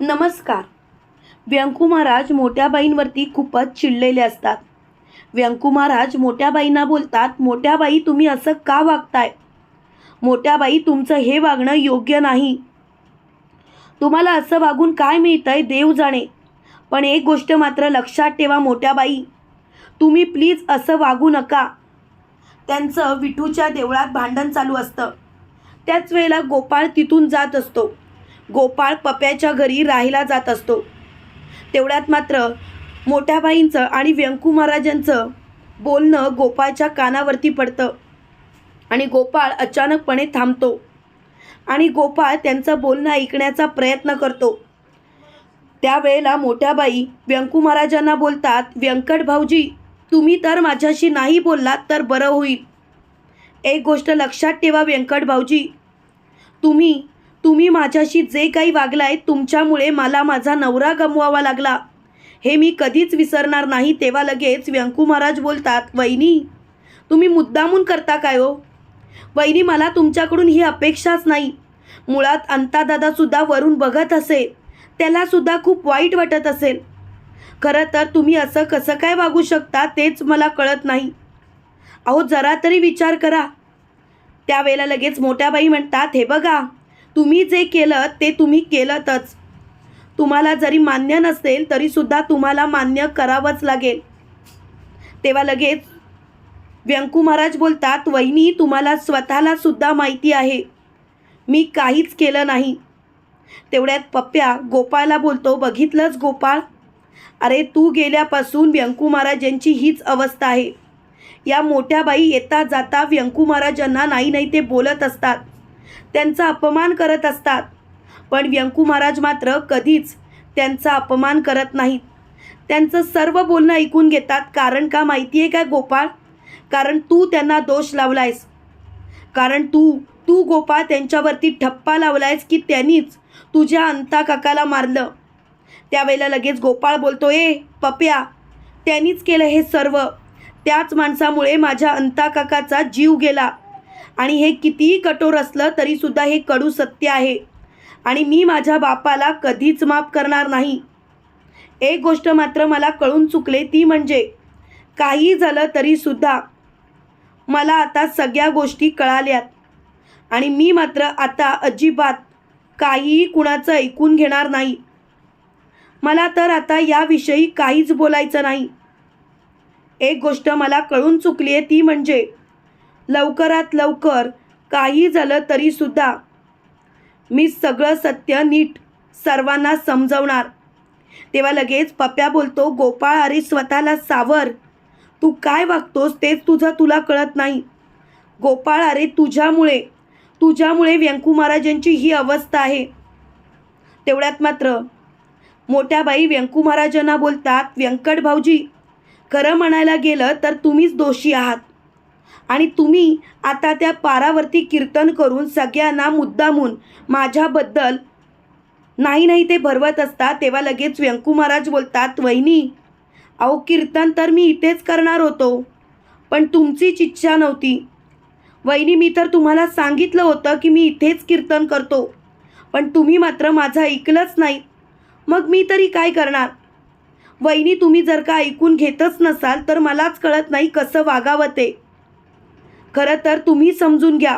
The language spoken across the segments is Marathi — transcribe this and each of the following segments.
नमस्कार. व्यंकू महाराज मोठ्या बाईंवरती खूपच चिडलेले असतात. व्यंकू महाराज मोठ्या बाईंना बोलतात मोठ्या बाई तुम्ही असं का वागताय? मोठ्या बाई तुमचं हे वागणं योग्य नाही. तुम्हाला असं वागून काय मिळतंय देव जाणे. पण एक गोष्ट मात्र लक्षात ठेवा मोठ्या बाई तुम्ही प्लीज असं वागू नका. त्यांचं विठूच्या देवळात भांडण चालू असतं. त्याच वेळेला गोपाळ तिथून जात असतो. गोपाळ पप्याच्या घरी राहायला जात असतो. तेवढ्यात मात्र मोठ्याबाईंचं आणि व्यंकू महाराजांचं बोलणं गोपाळच्या कानावरती पडतं. आणि गोपाळ अचानकपणे थांबतो. आणि गोपाळ त्यांचं बोलणं ऐकण्याचा प्रयत्न करतो. त्यावेळेला मोठ्याबाई व्यंकू महाराजांना बोलतात व्यंकट भाऊजी तुम्ही तर माझ्याशी नाही बोललात तर बरं होईल. एक गोष्ट लक्षात ठेवा व्यंकट भाऊजी. तुम्ही तुम्ही माझ्याशी जे काही वागलाय तुमच्यामुळे मला माझा नवरा गमवावा लागला. हे मी कधीच विसरणार नाही तेव्हा लगेच व्यंकू महाराज बोलतात वहिनी तुम्ही मुद्दामून करता काय हो? वहिनी मला तुमच्याकडून ही अपेक्षाच नाही. मुळात अंतादादासुद्धा वरून बघत असे. त्यालासुद्धा खूप वाईट वाटत असेल. खरं तर तुम्ही असं कसं काय वागू शकता तेच मला कळत नाही. अहो जरा तरी विचार करा. त्यावेळेला लगेच मोठ्या बाई म्हणतात हे बघा तुम्ही जे केलं ते तुम्ही केलंतच. तुम्हाला जरी मान्य नसेल तरीसुद्धा तुम्हाला मान्य करावंच लागेल. तेव्हा लगेच व्यंकू महाराज बोलतात वहिनी तुम्हाला स्वतःला सुद्धा माहिती आहे. मी काहीच केलं नाही. तेवढ्यात पप्प्या गोपाळला बोलतो बघितलंच गोपाळ? अरे तू गेल्यापासून व्यंकू महाराजांची हीच अवस्था आहे. या मोठ्या बाई येता जाता व्यंकू महाराजांना नाही नाही ते बोलत असतात. त्यांचा अपमान करत असतात. पण व्यंकू महाराज मात्र कधीच त्यांचा अपमान करत नाहीत. त्यांचं सर्व बोलणं ऐकून घेतात. कारण का माहिती आहे का गोपाळ? कारण तू त्यांना दोष लावलायस. कारण तू तू गोपाळ त्यांच्यावरती ठप्पा लावलायस की त्यांनीच तुझ्या अंता काकाला मारलं. त्यावेळेला लगेच गोपाळ बोलतो ए पप्या त्यांनीच केलं हे सर्व. त्याच माणसामुळे माझ्या अंता काकाचा जीव गेला. आणि हे कितीही कठोर असलं तरीसुद्धा हे कडू सत्य आहे. आणि मी माझ्या बापाला कधीच माफ करणार नाही. एक गोष्ट मात्र मला कळून चुकले ती म्हणजे काही झालं तरीसुद्धा मला आता सगळ्या गोष्टी कळाल्यात. आणि मी मात्र आता अजिबात काहीही कुणाचं ऐकून घेणार नाही. मला तर आता याविषयी काहीच बोलायचं नाही. एक गोष्ट मला कळून चुकली आहे ती म्हणजे लवकरात लवकर काही झालं तरीसुद्धा मी सगळं सत्य नीट सर्वांना समजवणार. तेव्हा लगेच पप्या बोलतो गोपाळ अरे स्वतःला सावर. तू काय वागतोस तेच तुझं तुला कळत नाही. गोपाळ अरे तुझ्यामुळे तुझ्यामुळे व्यंकू महाराजांची ही अवस्था आहे. तेवढ्यात मात्र मोठ्या बाई व्यंकू महाराजांना बोलतात व्यंकट भाऊजी खरं म्हणायला गेलं तर तुम्हीच दोषी आहात. आणि तुम्ही आता त्या पारावरती कीर्तन करून सगळ्यांना मुद्दामून माझ्याबद्दल नाही नाही ते भरवत असतात तेव्हा लगेच व्यंकू महाराज बोलतात वहिनी अहो कीर्तन तर मी इथेच करणार होतो पण तुमचीच इच्छा नव्हती. वहिनी मी तर तुम्हाला सांगितलं होतं की मी इथेच कीर्तन करतो पण तुम्ही मात्र माझं ऐकलंच नाही. मग मी तरी काय करणार? वहिनी तुम्ही जर का ऐकून घेतच नसाल तर मलाच कळत नाही कसं वागावं ते. खरं तर तुम्ही समजून घ्या.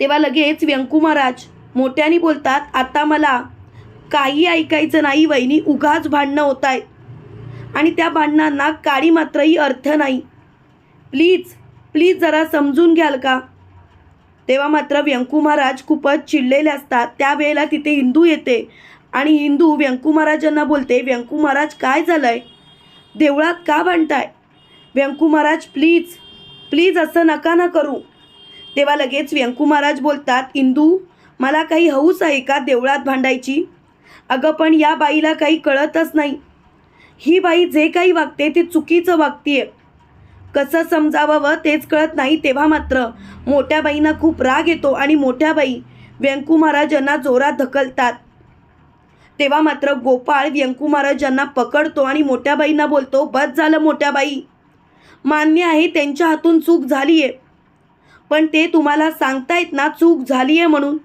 तेव्हा लगेच व्यंकू महाराज मोठ्याने बोलतात आता मला काही ऐकायचं नाही वहिनी उगाच भांडणं होत आहेत आणि त्या भांडणांना काळी मात्रही अर्थ नाही. प्लीज प्लीज जरा समजून घ्याल का? तेव्हा मात्र व्यंकू महाराज खूपच चिडलेले असतात. त्यावेळेला तिथे हिंदू येते आणि हिंदू व्यंकू महाराजांना बोलते व्यंकू महाराज काय झालं आहे देवळात का भांडताय? व्यंकू महाराज प्लीज प्लीज असं नका ना करू. तेव्हा लगेच व्यंकू महाराज बोलतात इंदू मला काही हौस आहे का देवळात भांडायची? अगं पण या बाईला काही कळतच नाही. ही बाई जे काही वागते ते चुकीचं वागतीये. कसं समजावावं तेच कळत नाही तेव्हा मात्र मोठ्या बाईंना खूप राग येतो आणि मोठ्या बाई व्यंकू महाराजांना जोरात ढकलतात तेव्हा मात्र गोपाळ व्यंकू महाराजांना पकडतो आणि मोठ्या बाईंना बोलतो बस झालं मोठ्या बाई. मान्य आहे त्यांच्या हातून चूक झाली आहे पण ते तुम्हाला सांगतायत ना चूक झाली आहे म्हणून.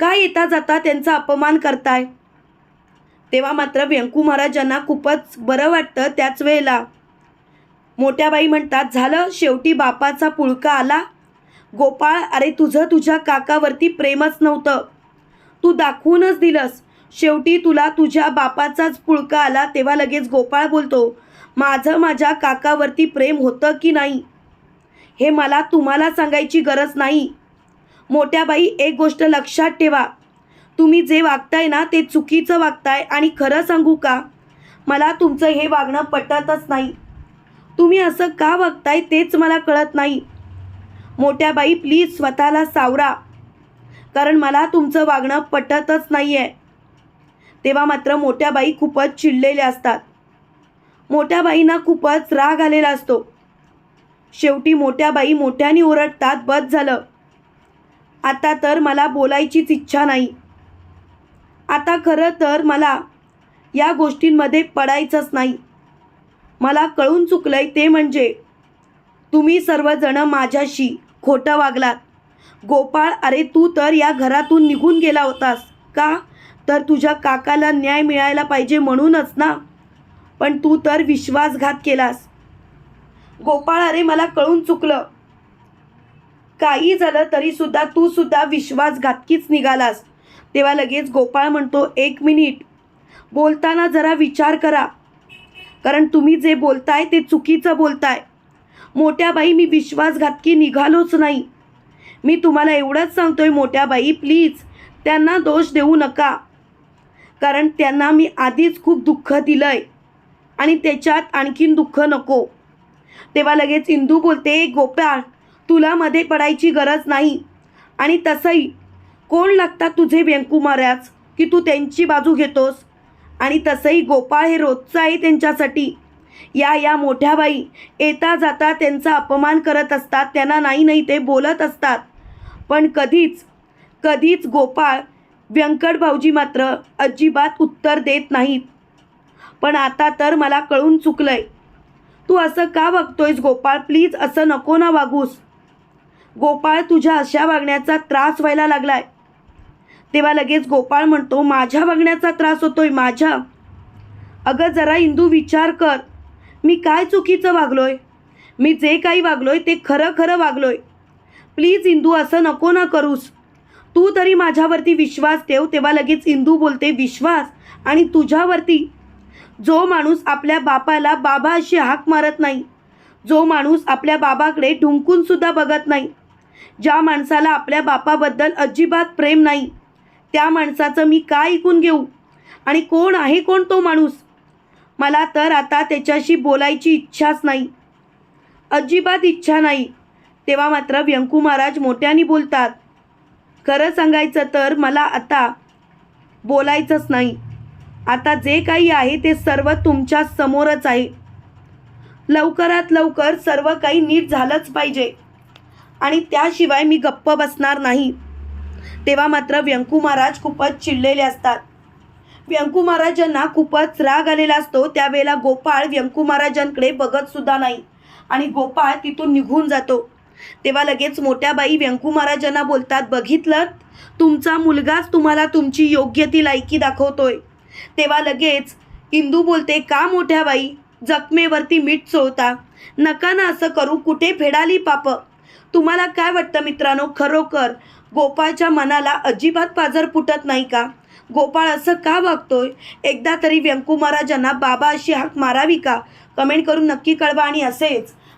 काय येता जाता त्यांचा अपमान करताय? तेव्हा मात्र व्यंकू महाराजांना खूपच बरं वाटतं त्याच वेळेला. मोठ्या बाई म्हणतात झालं शेवटी बापाचा पुळका आला. गोपाळ अरे तुझं तुझ्या काकावरती प्रेमच नव्हतं. तू दाखवूनच दिलंस. शेवटी तुला तुझ्या बापाचाच पुळका आला तेव्हा लगेच गोपाळ बोलतो माझं माझ्या काकावरती प्रेम होतं की नाही? हे मला तुम्हाला सांगायची गरज नाही. मोठ्या बाई एक गोष्ट लक्षात ठेवा. तुम्ही जे वागताय ना ते चुकीचं वागताय आणि खरं सांगू का? मला तुमचं हे वागणं पटतच नाही. तुम्ही असं का वागताय तेच मला कळत नाही. मोठ्या बाई प्लीज स्वतःला सावरा. कारण मला तुमचं वागणं पटतच नाही आहे तेव्हा मात्र मोठ्या बाई खूपच चिडलेल्या असतात. मोठ्या बाईंना खूपच राग आलेला असतो. शेवटी मोठ्या बाई मोठ्याने ओरडतात बस झालं. आता तर मला बोलायचीच इच्छा नाही. आता खरं तर मला या गोष्टींमध्ये पडायचंच नाही. मला कळून चुकलंय ते म्हणजे तुम्ही सर्वजण माझ्याशी खोटं वागलात. गोपाळ अरे तू तर या घरातून निघून गेला होतास का? तर तुझ्या काकाला न्याय मिळायला पाहिजे म्हणूनच ना. पण तू तर विश्वासघात केलास. गोपाळ अरे मला कळून चुकलं. काही झालं तरी सुद्धा तू सुद्धा विश्वासघातकीच निघालास. तेव्हा लगेच गोपाळ म्हणतो एक मिनिट. बोलताना जरा विचार करा. कारण तुम्ही जे बोलताय ते चुकीचं बोलताय. मोठ्या बाई मी विश्वासघातकी निघालोच नाही. मी तुम्हाला एवढंच सांगतोय मोठ्या बाई प्लीज. त्यांना दोष देऊ नका. कारण त्यांना मी आधीच खूप दुःख दिलं आहे आणि त्याच्यात आणखीन दुःख नको. तेव्हा लगेच इंदू बोलते गोपाळ तुला मध्ये पडायची गरज नाही. आणि तसंही कोण लागतात तुझे व्यंकू महाराज की तू त्यांची बाजू घेतोस? आणि तसंही गोपाळ हे रोजचं आहे त्यांच्यासाठी. या या मोठ्या बाई येता जाता त्यांचा अपमान करत असतात त्यांना नाही नाही ते बोलत असतात. पण कधीच कधीच गोपाळ व्यंकट भाऊजी मात्र अजिबात उत्तर देत नाहीत. पण आता तर मला कळून चुकलंय. तू असं का वागतोयस गोपाळ? प्लीज असं नको ना वागूस. गोपाळ तुझ्या अशा वागण्याचा त्रास व्हायला लागलाय. तेव्हा लगेच गोपाळ म्हणतो माझ्या वागण्याचा त्रास होतोय माझ्या. अगं जरा इंदू विचार कर. मी काय चुकीचं वागलोय? मी जे काही वागलोय ते खरं खरं वागलोय. प्लीज इंदू असं नको ना करूस. तू तरी माझ्यावरती विश्वास ठेव तेव्हा लगेच इंदू बोलते विश्वास? आणि तुझ्यावरती? जो माणूस आपल्या बापाला बाबा अशी हाक मारत नाही जो माणूस आपल्या बाबाकडे ढुंकूनसुद्धा बघत नाही ज्या माणसाला आपल्या बापाबद्दल अजिबात प्रेम नाही त्या माणसाचं मी काय ऐकून घेऊ? आणि कोण आहे कोण तो माणूस? मला तर आता त्याच्याशी बोलायची इच्छाच नाही. अजिबात इच्छा नाही. तेव्हा मात्र व्यंकू महाराज मोठ्याने बोलतात खरं सांगायचं तर मला आता बोलायचंच नाही. आता जे काही आहे ते सर्व तुमच्या समोरच आहे. लवकरात लवकर सर्व काही नीट झालंच पाहिजे. आणि त्याशिवाय मी गप्प बसणार नाही. तेव्हा मात्र व्यंकू महाराज खूपच चिडलेले असतात. व्यंकू महाराजांना खूपच राग आलेला असतो. त्यावेळेला गोपाळ व्यंकू महाराजांकडे बघतसुद्धा नाही. आणि गोपाळ तिथून निघून जातो. तेव्हा लगेच मोठ्या बाई व्यंकू महाराजांना बोलतात बघितलं? तुमचा मुलगाच तुम्हाला तुमची योग्य ती लायकी दाखवतोय. तेव्हा लगेच इंदू बोलते का मोठ्या बाई? जखमेवरती मीठ चोळता. नका ना असं करू कुठे फेडाली पाप? तुम्हाला काय वाटतं मित्रांनो? खरोखर गोपाळच्या मनाला अजिबात पाजर फुटत नाही का? गोपाळ असं का वागतोय? एकदा तरी व्यंकू महाराजांना बाबा अशी हाक मारावी का? कमेंट करून नक्की कळवा आणि असेच